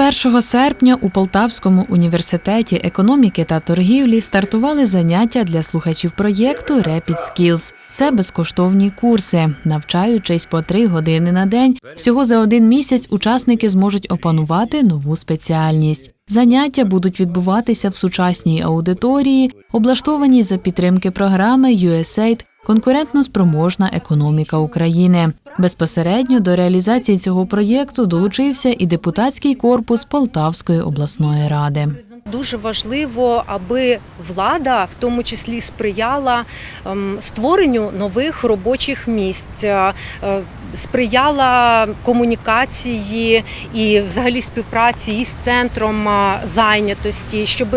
З 1 серпня у Полтавському університеті економіки та торгівлі стартували заняття для слухачів проєкту Rapid Skills. Це безкоштовні курси. Навчаючись по три години на день, всього за один місяць учасники зможуть опанувати нову спеціальність. Заняття будуть відбуватися в сучасній аудиторії, облаштованій за підтримки програми USAID Конкурентно спроможна економіка України. Безпосередньо до реалізації цього проєкту долучився і депутатський корпус Полтавської обласної ради. Дуже важливо, аби влада в тому числі сприяла ем, створенню нових робочих місць, е, сприяла комунікації і взагалі співпраці із центром е, зайнятості, щоб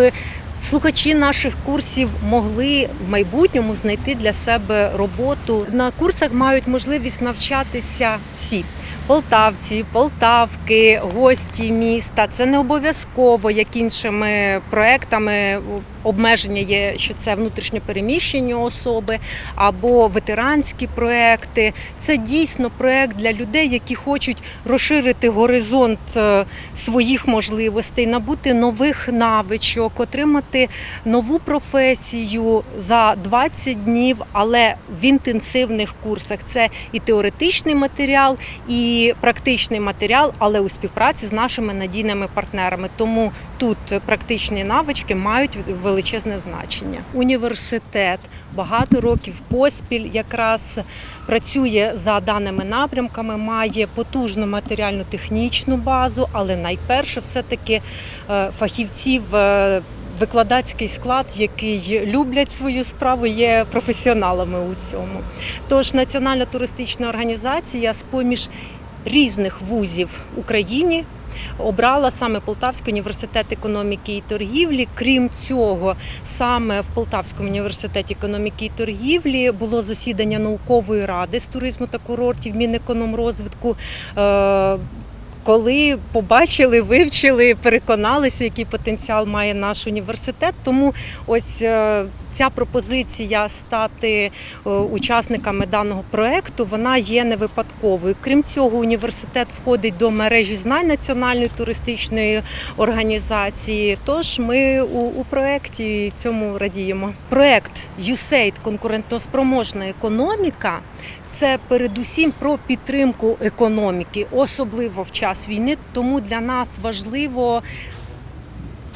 Слухачі наших курсів могли в майбутньому знайти для себе роботу. На курсах мають можливість навчатися всі. Полтавці, полтавки, гості міста. Це не обов'язково, як іншими проектами. Обмеження є, що це внутрішньо переміщені особи або ветеранські проекти. Це дійсно проект для людей, які хочуть розширити горизонт е, своїх можливостей, набути нових навичок, отримати нову професію за 20 днів, але в інтенсивних курсах. Це і теоретичний матеріал, і практичний матеріал, але у співпраці з нашими надійними партнерами. Тому тут практичні навички мають величезне значення. Університет багато років поспіль якраз працює за даними напрямками, має потужну матеріальну технічну базу, але найперше, все таки фахівців. е, Викладацький склад, який люблять свою справу, є професіоналами у цьому. Тож Національна туристична організація з поміж різних вузів в Україні обрала саме Полтавський університет економіки і торгівлі. Крім цього, саме в Полтавському університеті економіки і торгівлі було засідання наукової ради з туризму та курортів Мінекономрозвитку. Е, коли побачили, вивчили, переконалися, який потенціал має наш університет. Тому ось е, ця пропозиція стати е, учасниками даного проекту вона є не випадковою. Крім цього, університет входить до мережі знань національної туристичної організації. Тож ми у, у проєкті цьому радіємо. Проект USAID – конкурентоспроможна економіка. Це передусім про підтримку економіки, особливо в час війни. Тому для нас важливо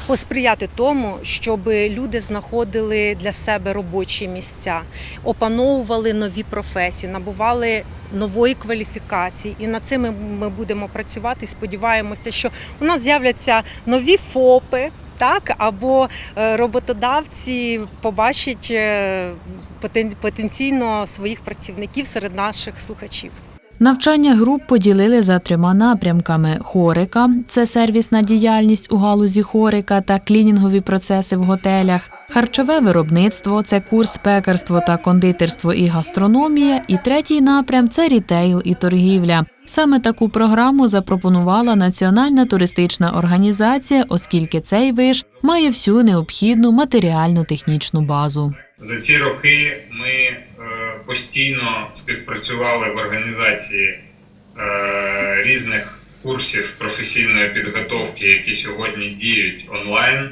посприяти тому, щоб люди знаходили для себе робочі місця, опановували нові професії, набували нової кваліфікації. І над цим ми будемо працювати. Сподіваємося, що у нас з'являться нові ФОПи. Так, або е, роботодавці побачать е, потенційно своїх працівників серед наших слухачів. Навчання груп поділили за трьома напрямками: хорика це сервісна діяльність у галузі хорика та клінінгові процеси в готелях. Харчове виробництво це курс пекарство та кондитерство і гастрономія. І третій напрям це рітейл і торгівля. Саме таку програму запропонувала Національна туристична організація, оскільки цей виш має всю необхідну матеріальну технічну базу. За ці роки ми постійно співпрацювали в організації е, різних курсів професійної підготовки, які сьогодні діють онлайн.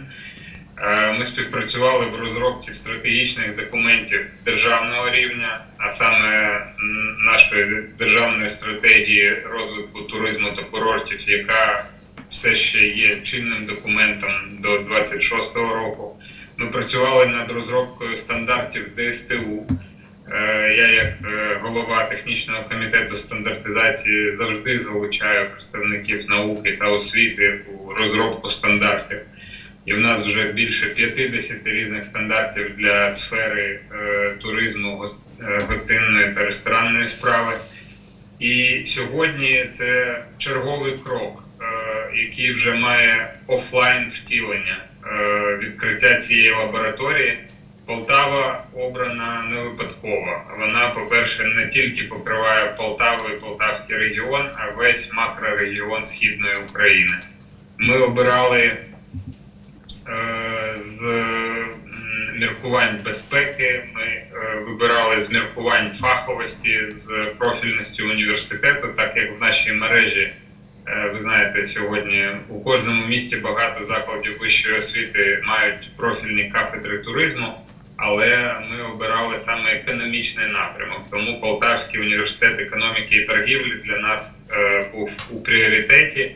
Е, ми співпрацювали в розробці стратегічних документів державного рівня, а саме нашої державної стратегії розвитку туризму та курортів, яка все ще є чинним документом до 26-го року. Ми працювали над розробкою стандартів ДСТУ. Е, я, як е, голова технічного комітету стандартизації, завжди залучаю представників науки та освіти у розробку стандартів. І в нас вже більше 50 різних стандартів для сфери е, туризму, гостинної та ресторанної справи. І сьогодні це черговий крок, який вже має офлайн втілення. Відкриття цієї лабораторії. Полтава обрана не випадково. Вона, по-перше, не тільки покриває Полтаву і Полтавський регіон, а весь макрорегіон Східної України. Ми обирали е, з міркувань безпеки, ми е, вибирали з міркувань фаховості, з профільності університету, так як в нашій мережі Е, Ви знаєте, сьогодні у кожному місті багато закладів вищої освіти мають профільні кафедри туризму, але ми обирали саме економічний напрямок. Тому Полтавський університет економіки і торгівлі для нас е, був у пріоритеті.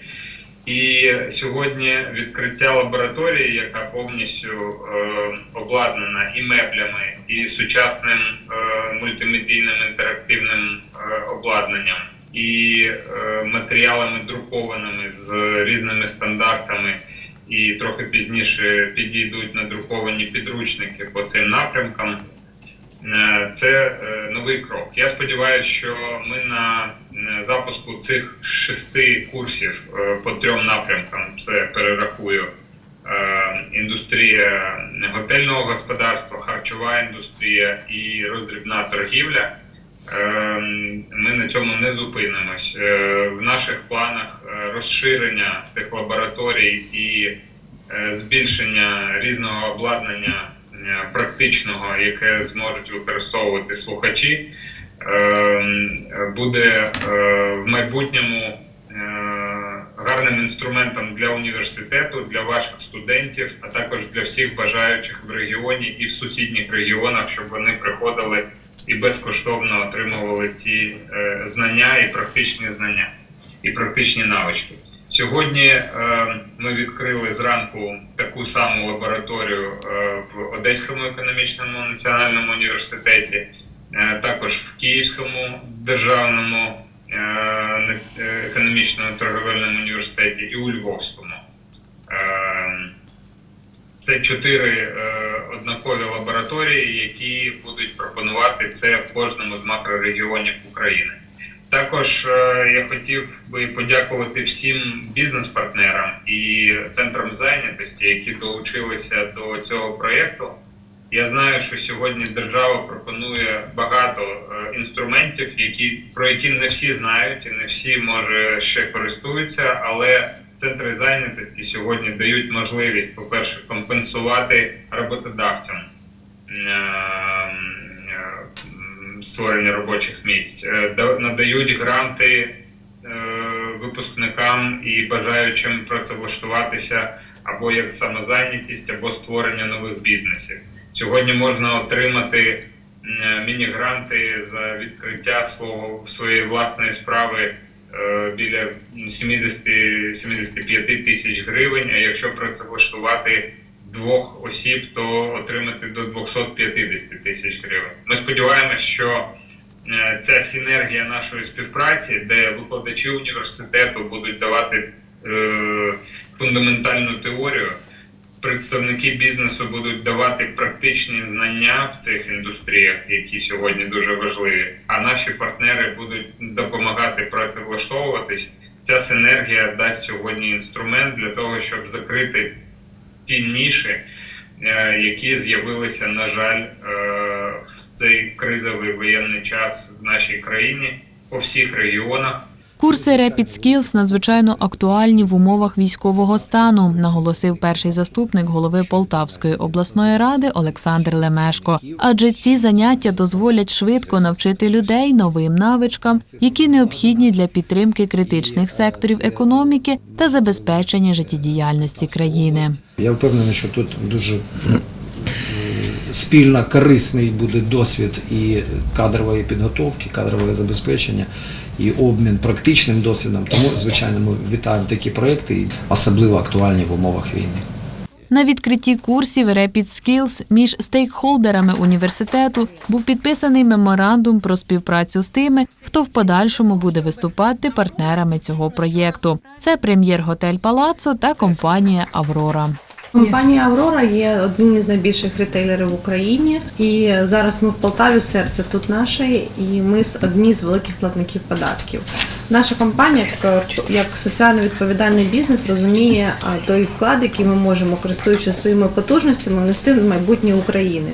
І сьогодні відкриття лабораторії, яка повністю е, обладнана і меблями, і сучасним е, мультимедійним інтерактивним е, обладнанням, і е, матеріалами друкованими з різними стандартами. І трохи пізніше підійдуть надруковані підручники по цим напрямкам. Е, Це е, новий крок. Я сподіваюся, що ми на е, запуску цих шести курсів по трьом напрямкам це перерахую. Індустрія готельного господарства, харчова індустрія і роздрібна торгівля. Е, Ми на цьому не зупинимось. Е, В наших планах е, розширення цих лабораторій і е, збільшення різного обладнання практичного, яке зможуть використовувати слухачі, е, буде в майбутньому гарним інструментом для університету, для ваших студентів, а також для всіх бажаючих в регіоні і в сусідніх регіонах, щоб вони приходили і безкоштовно отримували ці е, знання і практичні знання, і практичні навички. Сьогодні е, ми відкрили зранку таку саму лабораторію е, в Одеському економічному національному університеті, також в Київському державному економічному торговельному університеті і у Львовському. Це чотири е, однакові лабораторії, які будуть пропонувати це в кожному з макрорегіонів України. Також е, я хотів би подякувати всім бізнес-партнерам і центрам зайнятості, які долучилися до цього проєкту. Я знаю, що сьогодні держава пропонує багато е, інструментів, які про які не всі знають і не всі може ще користуються, але центри зайнятості сьогодні дають можливість, по-перше, компенсувати роботодавцям е, е, створення робочих місць, Е, надають гранти е, випускникам і бажаючим працевлаштуватися або як самозайнятість, або створення нових бізнесів. Сьогодні можна отримати міні-гранти за відкриття свого своєї власної справи біля 70-75 тисяч гривень. А якщо працевлаштувати двох осіб, то отримати до 250 тисяч гривень. Ми сподіваємось, що е, ця синергія нашої співпраці, де викладачі університету будуть давати е, фундаментальну теорію, представники бізнесу будуть давати практичні знання в цих індустріях, які сьогодні дуже важливі. А наші партнери будуть допомагати працевлаштовуватись. Ця синергія дасть сьогодні інструмент для того, щоб закрити ті ніші, е, які з'явилися, на жаль, е, в цей кризовий воєнний час в нашій країні по всіх регіонах. Курси Rapid Skills надзвичайно актуальні в умовах військового стану, наголосив перший заступник голови Полтавської обласної ради Олександр Лемешко. Адже ці заняття дозволять швидко навчити людей новим навичкам, які необхідні для підтримки критичних секторів економіки та забезпечення життєдіяльності країни. Я впевнений, що тут дуже спільно корисний буде досвід і кадрової підготовки, кадрового забезпечення, і обмін практичним досвідом. Тому, звичайно, ми вітаємо такі проекти, особливо актуальні в умовах війни. На відкритті курсів Rapid Skills між стейкхолдерами університету був підписаний меморандум про співпрацю з тими, хто в подальшому буде виступати партнерами цього проєкту. Це прем'єр-готель Палаццо та компанія Аврора. Компанія Аврора є одним із найбільших ретейлерів в Україні, і зараз ми в Полтаві серце тут наше, і ми одні з великих платників податків. Наша компанія, як, соціально відповідальний бізнес, розуміє той вклад, який ми можемо, користуючись своїми потужностями, внести в майбутнє України.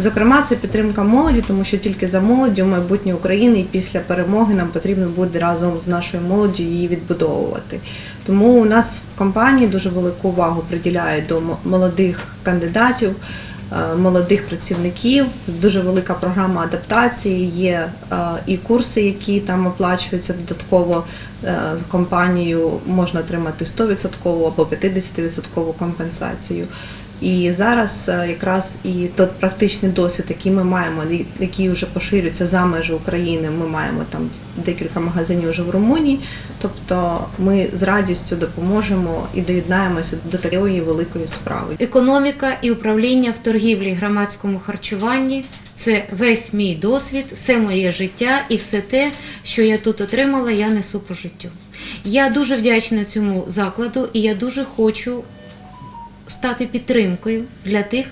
Зокрема, це підтримка молоді, тому що тільки за молоддю майбутнє України і після перемоги нам потрібно буде разом з нашою молоддю її відбудовувати. Тому у нас в компанії дуже велику увагу приділяють до молодих кандидатів, е, молодих працівників. Дуже велика програма адаптації. Є е, і курси, які там оплачуються додатково е, компанією. Можна отримати 100% або 50% компенсацію. І зараз е, якраз і той практичний досвід, який ми маємо, який вже поширюється за межі України. Ми маємо там декілька магазинів вже в Румунії. Тобто ми з радістю допоможемо і доєднаємося до такої великої справи. Економіка і управління в торгівлі громадському харчуванні це весь мій досвід, все моє життя і все те, що я тут отримала, я несу по життю. Я дуже вдячна цьому закладу і я дуже хочу стати підтримкою для тих,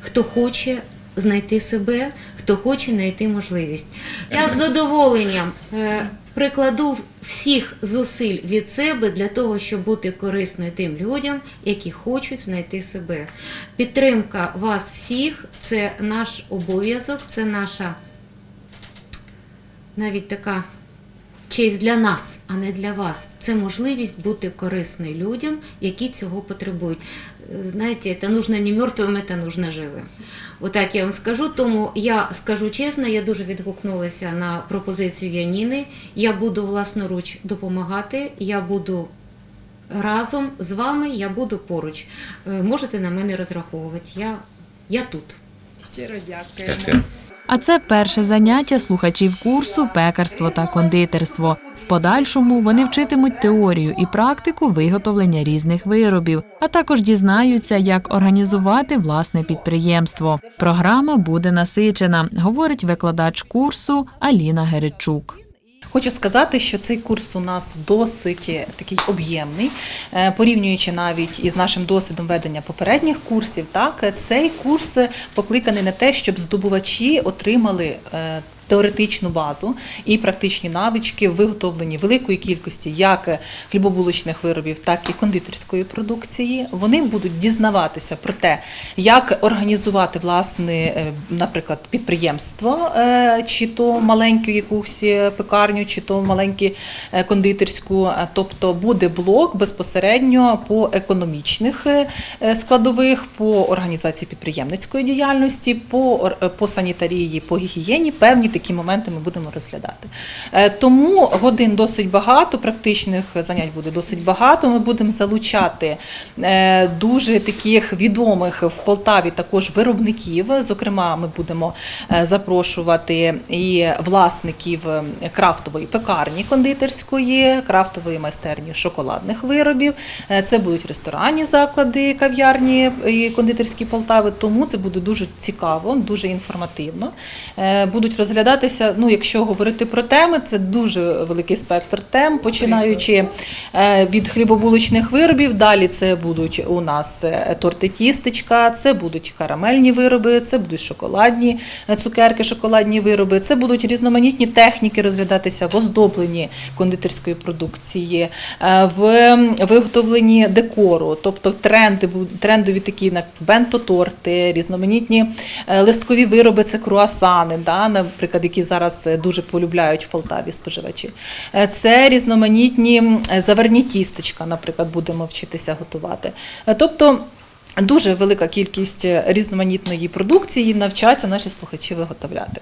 хто хоче знайти себе, хто хоче знайти можливість. Я з задоволенням е, прикладу всіх зусиль від себе для того, щоб бути корисною тим людям, які хочуть знайти себе. Підтримка вас всіх це наш обов'язок, це наша навіть така честь для нас, а не для вас. Це можливість бути корисною людям, які цього потребують. Знаєте, це нужно не мертвим, це нужно живим. Отак я вам скажу. Тому я скажу чесно, я дуже відгукнулася на пропозицію Яніни. Я буду власноруч допомагати, я буду разом з вами, я буду поруч. Е, Можете на мене розраховувати. Я, я тут. Щиро дякуємо. Дякую. А це перше заняття слухачів курсу пекарство та кондитерство. В подальшому вони вчитимуть теорію і практику виготовлення різних виробів, а також дізнаються, як організувати власне підприємство. Програма буде насичена, говорить викладач курсу Аліна Геричук. Хочу сказати, що цей курс у нас досить е, такий об'ємний, Е, порівнюючи навіть із нашим досвідом ведення попередніх курсів. Так, е, цей курс покликаний на те, щоб здобувачі отримали. Теоретичну базу і практичні навички в виготовленні великої кількості як хлібобулочних виробів, так і кондитерської продукції. Вони будуть дізнаватися про те, як організувати власне, е, наприклад, підприємство, е, чи то маленьку якусь е, пекарню, чи то маленьку кондитерську. Тобто буде блок безпосередньо по економічних складових, по організації підприємницької діяльності, по, по санітарії, по гігієні. Певні такі моменти ми будемо розглядати. Е, Тому годин досить багато, практичних занять буде досить багато. Ми будемо залучати е, дуже таких відомих в Полтаві також виробників. Зокрема, ми будемо е, запрошувати і власників е, крафтової пекарні кондитерської, крафтової майстерні шоколадних виробів. Це будуть ресторанні заклади, кав'ярні і кондитерські Полтави. Тому це буде дуже цікаво, дуже інформативно. Будуть розглядатися, ну якщо говорити про теми, це дуже великий спектр тем, починаючи е, від хлібобулочних виробів. Далі це будуть у нас е, торти тістечка, це будуть карамельні вироби, це будуть шоколадні е, цукерки, шоколадні вироби, це будуть різноманітні техніки розглядатися в оздобленні кондитерської продукції, в виготовленні декору, тобто тренди, трендові такі на бенто-торти, різноманітні листкові вироби, це круасани, да, наприклад, які зараз е, дуже полюбляють в Полтаві споживачі. Е, Це різноманітні е, заварні тістечка, наприклад, будемо вчитися готувати. Тобто дуже велика кількість різноманітної продукції навчаться наші слухачі виготовляти.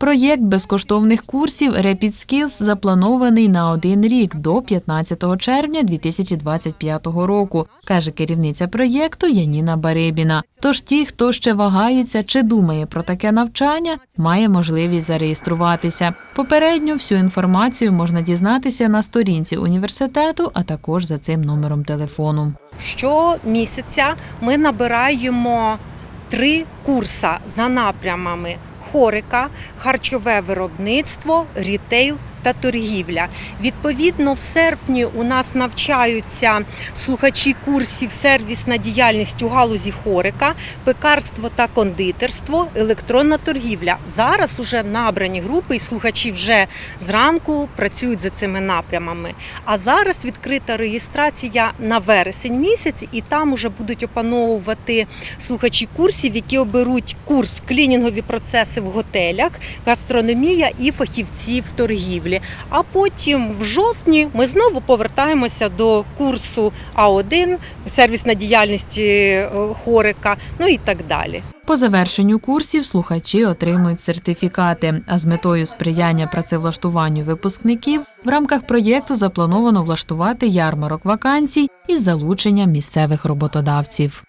Проєкт безкоштовних курсів Rapid Skills запланований на один рік до 15 червня 2025 року, каже керівниця проєкту Яніна Барибіна. Тож ті, хто ще вагається чи думає про таке навчання, має можливість зареєструватися. Попередньо всю інформацію можна дізнатися на сторінці університету, а також за цим номером телефону. Щомісяця ми набираємо три курса за напрямами хорика, харчове виробництво, рітейл та торгівля. Відповідно, в серпні у нас навчаються слухачі курсів сервісна діяльність у галузі хорика, пекарство та кондитерство, електронна торгівля. Зараз уже набрані групи, і слухачі вже зранку працюють за цими напрямами. А зараз відкрита реєстрація на вересень місяць, і там уже будуть опановувати слухачі курсів, які оберуть курс клінінгові процеси в готелях, гастрономія і фахівці в торгівлі. Торгівлі. А потім в жовтні ми знову повертаємося до курсу А1, сервісна діяльність е, хорика, ну і так далі. По завершенню курсів слухачі отримують сертифікати. А з метою сприяння працевлаштуванню випускників в рамках проєкту заплановано влаштувати ярмарок вакансій із залученням місцевих роботодавців.